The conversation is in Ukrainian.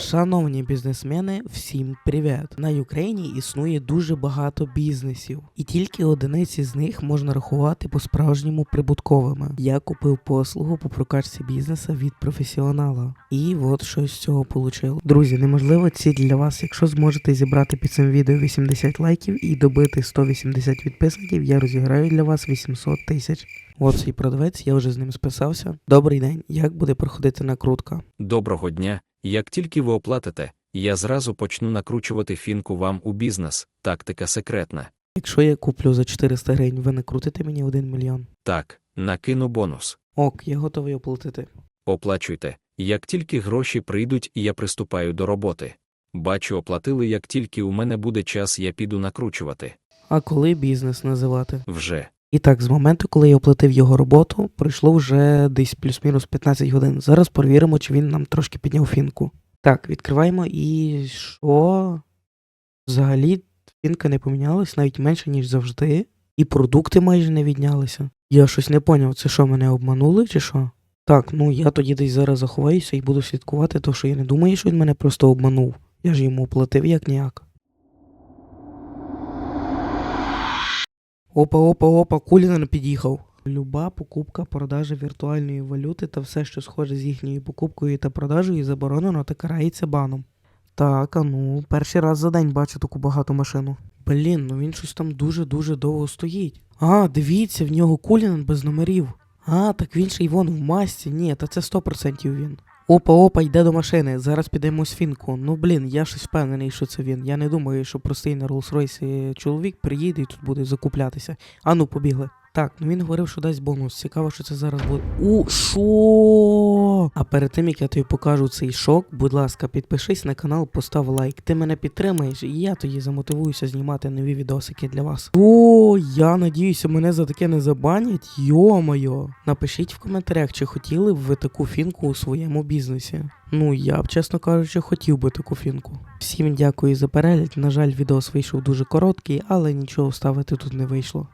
Шановні бізнесмени, всім привіт! На Україні існує дуже багато бізнесів, і тільки одиниці з них можна рахувати по-справжньому прибутковими. Я купив послугу по прокачці бізнеса від професіонала, і от щось з цього получив. Друзі, неможливо ціль для вас, якщо зможете зібрати під цим відео 80 лайків і добити 180 підписників, я розіграю для вас 800 тисяч. От цей продавець, я вже з ним списався. Добрий день, як буде проходити накрутка? Доброго дня. Як тільки ви оплатите, я зразу почну накручувати фінку вам у бізнес. Тактика секретна. Якщо я куплю за 400 гривень, ви накрутите мені 1 мільйон. Так, накину бонус. Ок, я готовий оплатити. Оплачуйте. Як тільки гроші прийдуть, я приступаю до роботи. Бачу, оплатили, як тільки у мене буде час, я піду накручувати. А коли бізнес називати? Вже. І так, з моменту, коли я оплатив його роботу, пройшло вже десь плюс-мінус 15 годин. Зараз перевіримо, чи він нам трошки підняв фінку. Так, відкриваємо і що? Взагалі фінка не помінялась навіть менше, ніж завжди. І продукти майже не віднялися. Я щось не поняв, це що, мене обманули чи що? Так, ну я тоді десь зараз заховаюся і буду слідкувати, тому що я не думаю, що він мене просто обманув. Я ж йому оплатив як ніяк. Опа, опа, опа, Кулінан під'їхав. Люба покупка продажа віртуальної валюти та все, що схоже з їхньою покупкою та продажею, заборонено та карається баном. Так, а ну, перший раз за день бачу таку багату машину. Блін, ну він щось там дуже-дуже довго стоїть. А, дивіться, в нього кулінен без номерів. А, так він ще й вон в масці. Ні, та це 100% він. Опа, опа, йде до машини. Зараз підемо з фінку. Ну блін, я щось впевнений, що це він. Я не думаю, що простий на Rolls-Royce чоловік приїде і тут буде закуплятися. А ну, побігли. Так, ну він говорив, що дасть бонус. Цікаво, що це зараз буде. У А перед тим як я тобі покажу цей шок, будь ласка, підпишись на канал, постав лайк. Ти мене підтримаєш, і я тоді замотивуюся знімати нові відосики для вас. О, я надіюся, мене за таке не забанять. Йо-моє. Напишіть в коментарях, чи хотіли б ви таку фінку у своєму бізнесі. Ну, я б, чесно кажучи, хотів би таку фінку. Всім дякую за перегляд. На жаль, відос вийшов дуже короткий, але нічого вставити тут не вийшло.